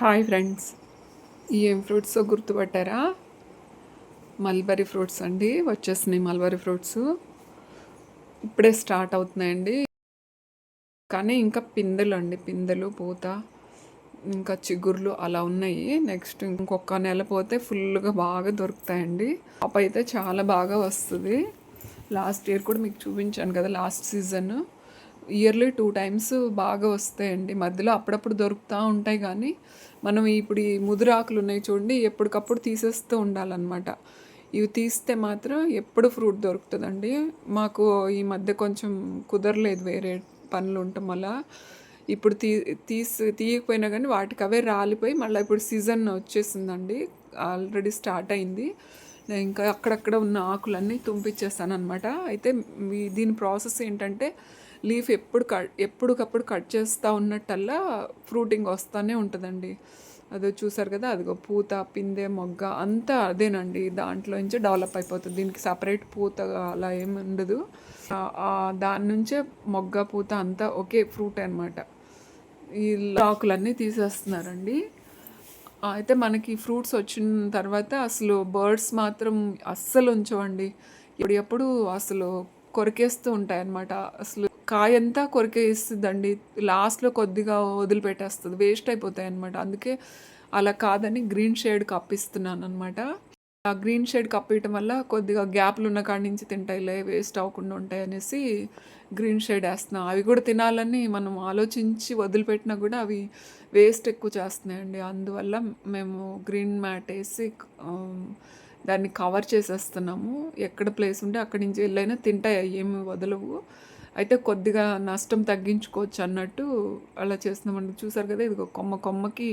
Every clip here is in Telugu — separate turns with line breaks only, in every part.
Hi friends. ఏం ఫ్రూట్స్ గుర్తుపట్టారా? మల్బరీ ఫ్రూట్స్ అండి. వచ్చేసినాయి మల్బరీ ఫ్రూట్స్. ఇప్పుడే స్టార్ట్ అవుతున్నాయండి. కానీ ఇంకా పిందెలు అండి పిందెలు పూత ఇంకా చిగుర్లు అలా ఉన్నాయి. నెక్స్ట్ ఇంకొక నెల పోతే ఫుల్గా బాగా దొరుకుతాయండి. పాప అయితే చాలా బాగా వస్తుంది. లాస్ట్ ఇయర్ కూడా మీకు చూపించాను కదా last season. Yearly two times బాగా వస్తాయండి. మధ్యలో అప్పుడప్పుడు దొరుకుతూ ఉంటాయి కానీ మనం ఇప్పుడు ఈ ముదురాకులు ఉన్నాయి చూడండి ఎప్పటికప్పుడు తీసేస్తూ ఉండాలన్నమాట. ఇవి తీస్తే మాత్రం ఎప్పుడు ఫ్రూట్ దొరుకుతుందండి. మాకు ఈ మధ్య కొంచెం కుదరలేదు వేరే పనులు ఉండటం వల్ల. ఇప్పుడు తీ తీసి తీయకపోయినా కానీ వాటికి అవే రాలిపోయి మళ్ళీ ఇప్పుడు సీజన్ వచ్చేసిందండి. ఆల్రెడీ స్టార్ట్ అయింది. నేను ఇంకా అక్కడక్కడ ఉన్న ఆకులన్నీ తుంపించేస్తాను అనమాట అయితే దీని ప్రాసెస్ ఏంటంటే లీఫ్ ఎప్పుడు కట్ ఎప్పటికప్పుడు కట్ చేస్తూ ఉన్నట్టల్లా ఫ్రూటింగ్ వస్తూనే ఉంటుందండి. అదో చూసారు కదా అదిగో పూత పిందె మొగ్గ అంతా అదేనండి. దాంట్లో నుంచి డెవలప్ అయిపోతుంది. దీనికి సపరేట్ పూత అలా ఏమి ఉండదు. దాని నుంచే మొగ్గ పూత అంతా ఒకే ఫ్రూట్ అనమాట ఈ ఆకులన్నీ తీసేస్తున్నారండి. అయితే మనకి ఫ్రూట్స్ వచ్చిన తర్వాత అసలు బర్డ్స్ మాత్రం అస్సలు ఉంచవండి. ఇప్పుడు అసలు కొరికేస్తూ ఉంటాయి అన్నమాట అసలు కాయంతా కొరికేస్తుందండి లాస్ట్లో కొద్దిగా వదిలిపెట్టేస్తుంది. వేస్ట్ అయిపోతాయి అనమాట అందుకే అలా కాదని గ్రీన్ షేడ్ కప్పిస్తున్నాను అనమాట ఆ గ్రీన్ షేడ్ కప్పియటం వల్ల కొద్దిగా గ్యాప్లు ఉన్న కాడి నుంచి తింటాయిలే వేస్ట్ అవ్వకుండా ఉంటాయి అనేసి గ్రీన్ షేడ్ వేస్తున్నాం. అవి కూడా తినాలని మనం ఆలోచించి వదిలిపెట్టినా కూడా అవి వేస్ట్ ఎక్కువ చేస్తున్నాయండి. అందువల్ల మేము గ్రీన్ మ్యాట్ వేసి దాన్ని కవర్ చేసేస్తున్నాము. ఎక్కడ ప్లేస్ ఉంటే అక్కడి నుంచి వెళ్ళైనా తింటాయి. ఏమి వదలవు. అయితే కొద్దిగా నష్టం తగ్గించుకోవచ్చు అన్నట్టు అలా చేస్తున్నామండి. చూసారు కదా ఇది కొమ్మ కొమ్మకి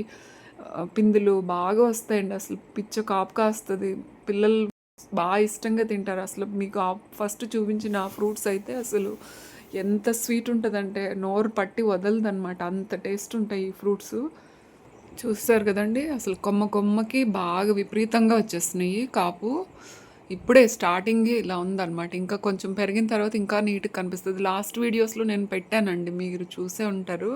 పిందులు బాగా వస్తాయండి అసలు. పిచ్చ కాపు కాస్తుంది. పిల్లలు బాగా ఇష్టంగా తింటారు. అసలు మీకు ఫస్ట్ చూపించిన ఫ్రూట్స్ అయితే అసలు ఎంత స్వీట్ ఉంటుందంటే నోరు పట్టి వదలదనమాట అంత టేస్ట్ ఉంటాయి ఈ ఫ్రూట్స్. చూస్తారు కదండి అసలు కొమ్మ కొమ్మకి బాగా విపరీతంగా వచ్చేస్తున్నాయి కాపు. ఇప్పుడే స్టార్టింగ్ ఇలా ఉందన్నమాట. ఇంకా కొంచెం పెరిగిన తర్వాత ఇంకా నీట్గా కనిపిస్తుంది. లాస్ట్ వీడియోస్లో నేను పెట్టానండి. మీరు చూసే ఉంటారు.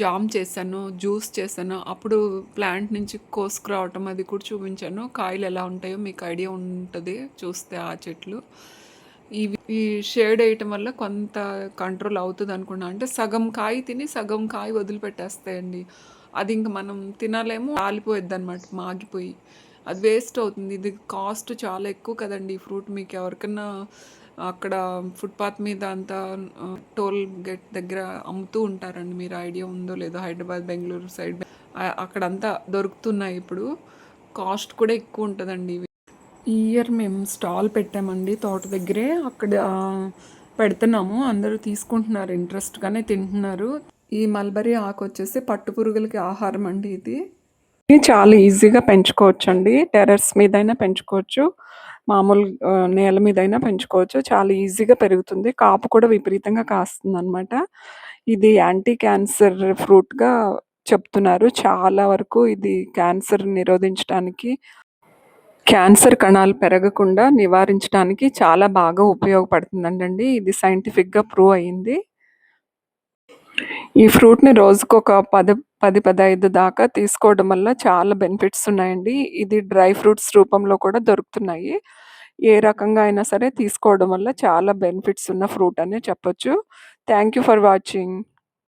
జామ్ చేశాను జ్యూస్ చేశాను. అప్పుడు ప్లాంట్ నుంచి కోసుకురావటం అది కూడా చూపించాను. కాయలు ఎలా ఉంటాయో మీకు ఐడియా ఉంటుంది చూస్తే ఆ చెట్లు. ఇవి ఈ షేడ్ వేయటం వల్ల కొంత కంట్రోల్ అవుతుంది అనుకున్నా. అంటే సగం కాయ తిని సగం కాయ వదిలిపెట్టేస్తాయండి. అది ఇంక మనం తినలేము ఆలిపోయిద్ది అనమాట మాగిపోయి. అది వేస్ట్ అవుతుంది. ఇది కాస్ట్ చాలా ఎక్కువ కదండి ఈ ఫ్రూట్ మీకు. ఎవరికన్నా అక్కడ ఫుట్పాత్ మీద అంతా టోల్ గేట్ దగ్గర అమ్ముతూ ఉంటారండి. మీరు ఐడియా ఉందో లేదో హైదరాబాద్ బెంగళూరు సైడ్. అక్కడంతా దొరుకుతున్నాయి ఇప్పుడు. కాస్ట్ కూడా ఎక్కువ ఉంటుందండి ఇవి. ఈ ఇయర్ మేము స్టాల్ పెట్టామండి తోట దగ్గరే. అక్కడ పెడుతున్నాము. అందరూ తీసుకుంటున్నారు. ఇంట్రెస్ట్గానే తింటున్నారు. ఈ మల్బరీ ఆకు వచ్చేసి పట్టు పురుగులకి ఆహారం అండి ఇది. చాలా ఈజీగా పెంచుకోవచ్చు అండి టెర్రస్ మీదైనా పెంచుకోవచ్చు. మామూలు నేల మీదైనా పెంచుకోవచ్చు. చాలా ఈజీగా పెరుగుతుంది. కాపు కూడా విపరీతంగా కాస్తుంది అనమాట ఇది యాంటీ క్యాన్సర్ ఫ్రూట్గా చెప్తున్నారు. చాలా వరకు ఇది క్యాన్సర్ నిరోధించడానికి క్యాన్సర్ కణాలు పెరగకుండా నివారించడానికి చాలా బాగా ఉపయోగపడుతుందండి ఇది సైంటిఫిక్గా ప్రూవ్ అయ్యింది ఈ ఫ్రూట్‌ని రోజుకొక పది పది పదహైదు దాకా తీసుకోవడం వల్ల చాలా బెనిఫిట్స్ ఉన్నాయండి. ఇది డ్రై ఫ్రూట్స్ రూపంలో కూడా దొరుకుతున్నాయి. ఏ రకంగా అయినా సరే తీసుకోవడం వల్ల చాలా బెనిఫిట్స్ ఉన్న ఫ్రూట్ అనే చెప్పొచ్చు. Thank you for watching.